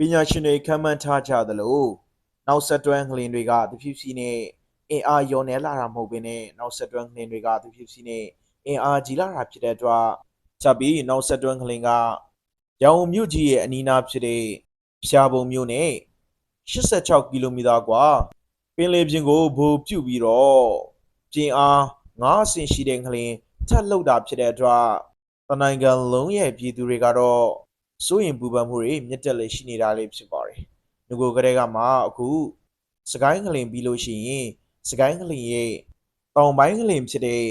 ပညာရှင်တွေခန့်မှန်းထားကြသလိုနောက်ဆက်တွဲငလင်တွေကတဖြည်းဖြည်းနဲ့အင်အားလျော့နေလာတာမဟုတ်ဘဲနဲ့နောက်ဆက်တွဲငလင်တွေကတဖြည်းဖြည်းနဲ့အင်အားကြီးလာတာဖြစ်တဲ့အတွက်ချက်ပြီးနောက်ဆက်တွဲငလင်ကရောင်မြို့ကြီးရဲ့အနီးနားဖြစ်တဲ့ဖျားပုံမြို့နဲ့86ကီလိုမီတာကွာပင်လယ်ပြင်ကိုဘိုပြုတ်ပြီးတော့ပြင်းအား9စင်ရှိတဲ့ငလင်ထပ်လှုပ်တာဖြစ်တဲ့အတွက်တနိုင်ငံလုံးရဲ့ပြည်သူတွေကတော့ စိုးရင်ပူပန်မှုတွေမြင့်တက်လေရှိနေတာလေးဖြစ်ပါတယ်။ငကိုကလေးကမှအခုစကိုင်းငလင်ပြီးလို့ရှိရင်စကိုင်းငလင်ရဲ့တောင်ပိုင်းငလင်ဖြစ်တဲ့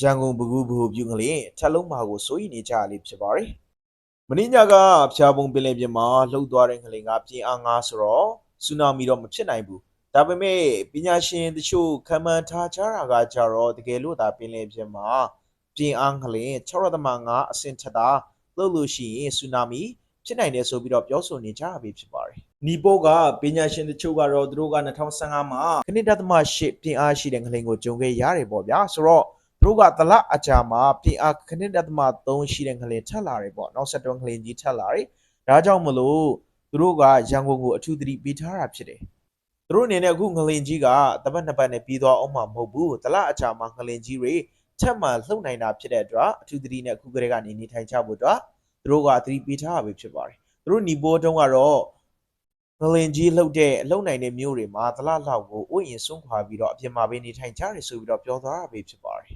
ရန်ကုန်ဘကူဘူပြူငလင်ထပ်လုံးမှာကိုစိုးရင်နေကြရလေးဖြစ်ပါတယ်။မင်းညကဖျားပုံပင်လယ်ပြင်မှာလှုပ်သွားတဲ့ငလင်ကပြင်းအားငါဆိုတော့ဆူနာမီတော့မဖြစ်နိုင်ဘူး။ဒါပေမဲ့ပညာရှင်တချို့ခံမှန်းထားကြတာကကြတော့တကယ်လို့ဒါပင်လယ်ပြင်မှာပြင်းအားငလင်6.5အဆင့်ထက်တာ လို့လို့ရှိရင်ဆူနာမီဖြစ်နိုင်တယ်ဆိုပြီးတော့ပြောဆိုနေကြတာပဲဖြစ်ပါတယ်။နီပိုကပညာရှင်တချို့ကတော့သူတို့က2015မှာခဏတသမ8ပြင်အားရှိတဲ့ငလင်ကိုဂျုံခဲ့ရတယ်ပေါ့ဗျာ။ဆိုတော့သူတို့ကတလအကြာမှာပြင်အားခဏတသမ3ရှိတဲ့ငလင်ထက်လာတယ်ပေါ့။နောက်ဆက်တွဲငလင်ကြီးထက်လာတယ်။ဒါကြောင့်မလို့သူတို့ကရန်ကုန်ကိုအထူးသတိပေးထားတာဖြစ်တယ်။သူတို့အနေနဲ့အခုငလင်ကြီးကတပတ်နှစ်ပတ်နဲ့ပြီးသွားအောင်မှာမဟုတ်ဘူး။တလအကြာမှာငလင်ကြီးတွေ ထက်မှလှုပ်နိုင်တာဖြစ်တဲ့အတွက်အထူးသတိနဲ့အခုကလေးကနေနေထိုင်ကြဖို့အတွက်သူတို့ကသတိပေးထားတာပဲဖြစ်ပါတယ်သူတို့ညီပိုးတုံးကတော့ငလင်ကြီးလှုပ်တဲ့အလုံနိုင်တဲ့မျိုးတွေမှာသလားလောက်ကိုဥယျင်စွန့်ခွာပြီးတော့အပြင်မှာပဲနေထိုင်ကြတယ်ဆိုပြီးတော့ပြောသွားတာပဲဖြစ်ပါတယ်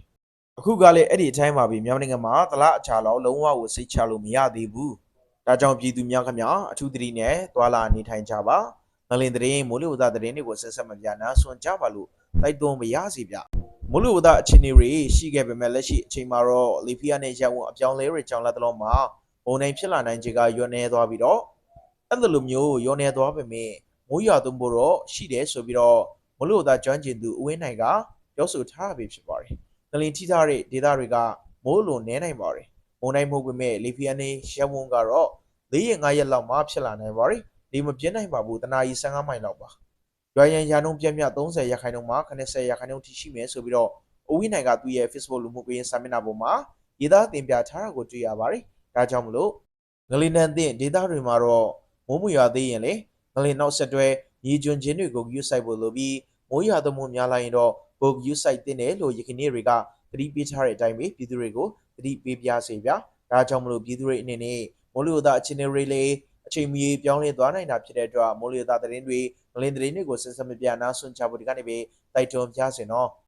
အခုကလည်းအဲ့ဒီအတိုင်းပါပဲမြန်မာနိုင်ငံမှာသလားအချာလောက်လုံးဝကိုစိတ်ချလို့မရသေးဘူးဒါကြောင့်ပြည်သူများခင်ဗျာအထူးသတိနဲ့သွာလာနေထိုင်ကြပါငလင်သတင်းမိုးလေဝသသတင်းတွေကိုဆက်ဆက်မပြနာဆွန်ကြပါလို့တိုက်တွန်းမရစီဗျ မိုးလေဝသအခြေအနေတွေရှိခဲ့ပေမဲ့လက်ရှိအချိန်မှာတော့လီဖီယာနဲ့ရန်ကုန်အပြောင်းလဲတွေကြောင့်လက်တလုံးမှာမုန်တိုင်းဖြစ်လာနိုင်ခြေကရွနေသွားပြီးတော့အဲ့လိုလိုမျိုးရွနေသွားပေမဲ့မိုးရွာသွန်းဖို့တော့ရှိတယ်ဆိုပြီးတော့မလို့သားကျွမ်းကျင်သူဦးဝင်းနိုင်ကပြောဆိုထားတာပဲဖြစ်ပါတယ်။ငလင်ထိထားတဲ့ဒေသတွေကမိုးလုံးနဲနိုင်ပါတယ်။မုန်တိုင်းမဟုတ်ပေမဲ့လီဖီယာနဲ့ရဝွန်ကတော့၄ရက်၅ရက်လောက်မှဖြစ်လာနိုင်ပါတယ်။ဒီမပြင်းနိုင်ပါဘူးတနာရီ15မိုင်လောက်ပါ။ ရွာရန်ရာနှုန်းပြည့်မြ30ရာခိုင်နှုန်းမှ80ရာခိုင်နှုန်းထိရှိမယ်ဆိုပြီးတော့ဦးဝင်းနိုင်ကသူ့ရဲ့ Facebook လူမှုကွန်ရက်စာမျက်နှာပေါ်မှာရေးသားတင်ပြထားတာကိုတွေ့ရပါတယ်။ဒါကြောင့်မလို့ငလင်နန်တဲ့ဒေတာတွေမှာတော့မိုးမရွာသေးရင်လေငလင်နောက်ဆက်တွဲမြေကျွန်းချင်းတွေကိုယူဆိုင်ဖို့လိုပြီးမိုးရွာသွန်းမှုများလာရင်တော့ဘုတ်ယူဆိုင်တင်တယ်လို့ယခင်နေ့တွေကသတိပေးထားတဲ့အတိုင်းပဲပြည်သူတွေကိုသတိပေးပြစေဗျာဒါကြောင့်မလို့ပြည်သူတွေအနေနဲ့မိုးလေဝသအခြေအနေတွေလေ အချိန်မီပြောင်းလဲသွားနိုင်တာဖြစ်တဲ့အတွက်မိုးလေဝသသတင်းတွေငလင်သတင်းတွေကိုဆက်ဆက်မပြနာဆွန့်ချဖို့ဒီကနေ့ပဲတိုက်တွန်းပြစေနော်